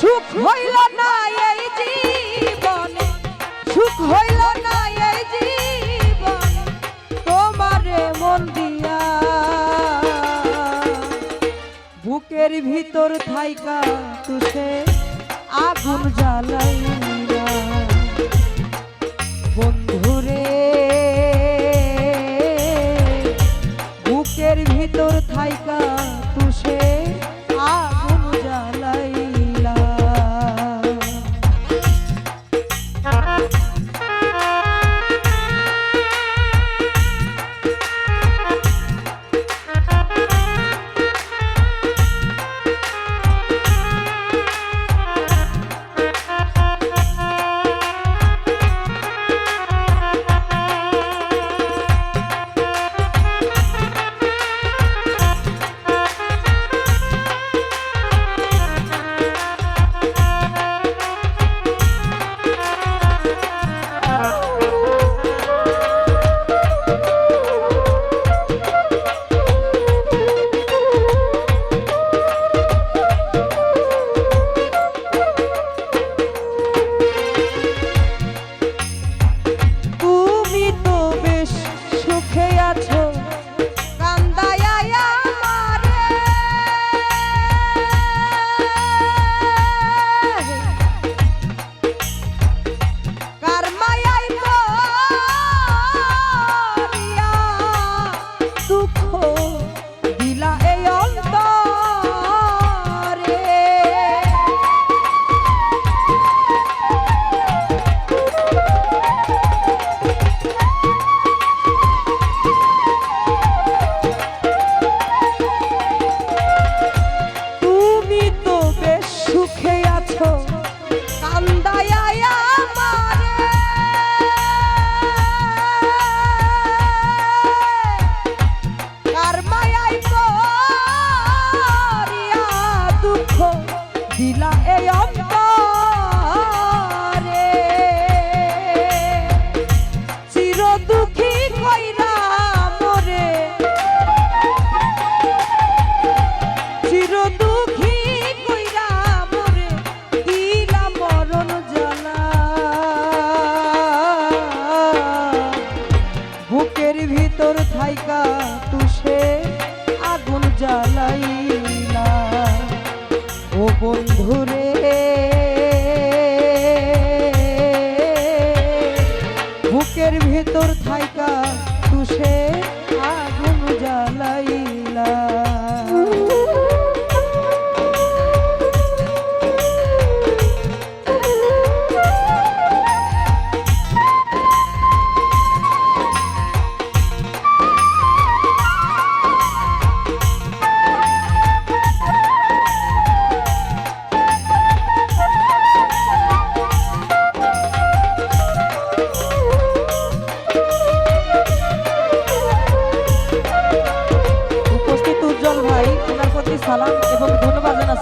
সুখ হইল না এই জীবনে, সুখ হইল না এই জীবনে, তোমারে মন দিয়া। বুকের ভিতর থাইকা তুষে আগুন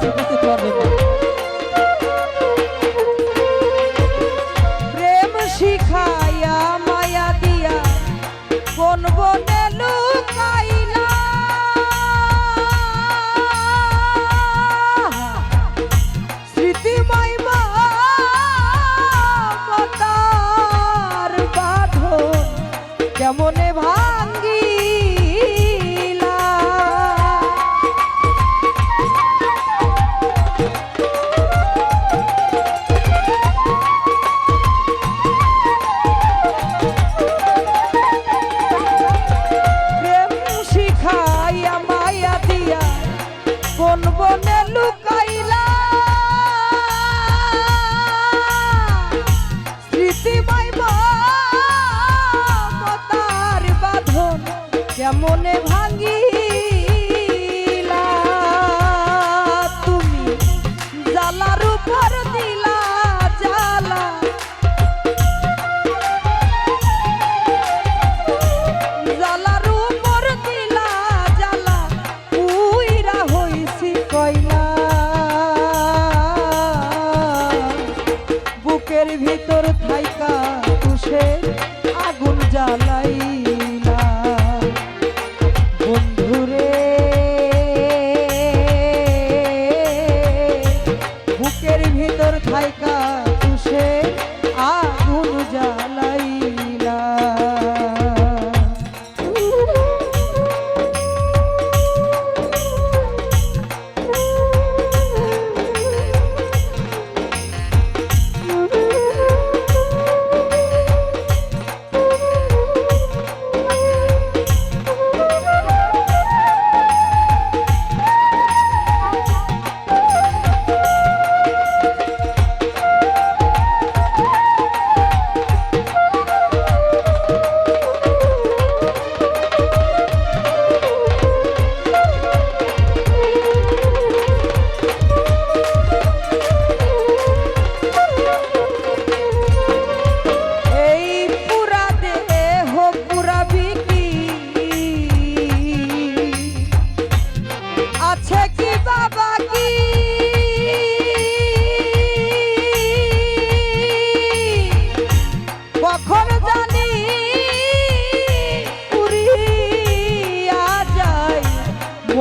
কাছে কাছে করে মনে ভাঙি তুমি জ্বালার দিলা, জ্বালা। জ্বালার দিলা, জ্বালা। কইলা। বুকের ভিতর থাইকা তুষে আগুন জ্বালাই।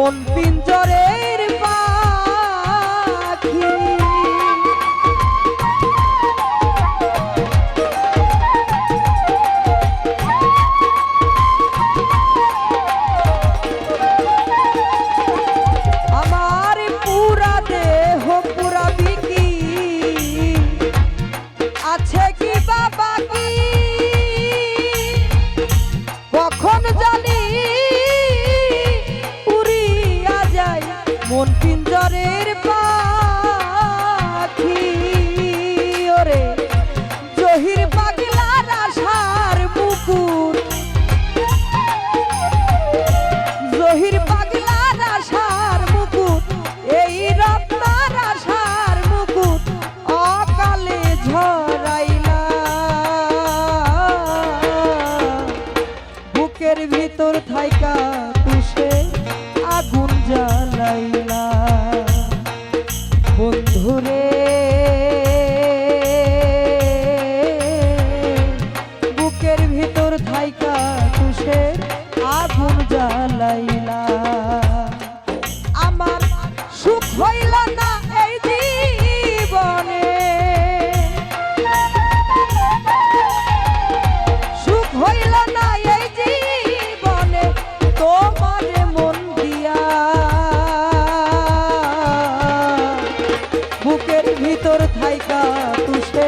মন ভিতর থাইকা তুষে।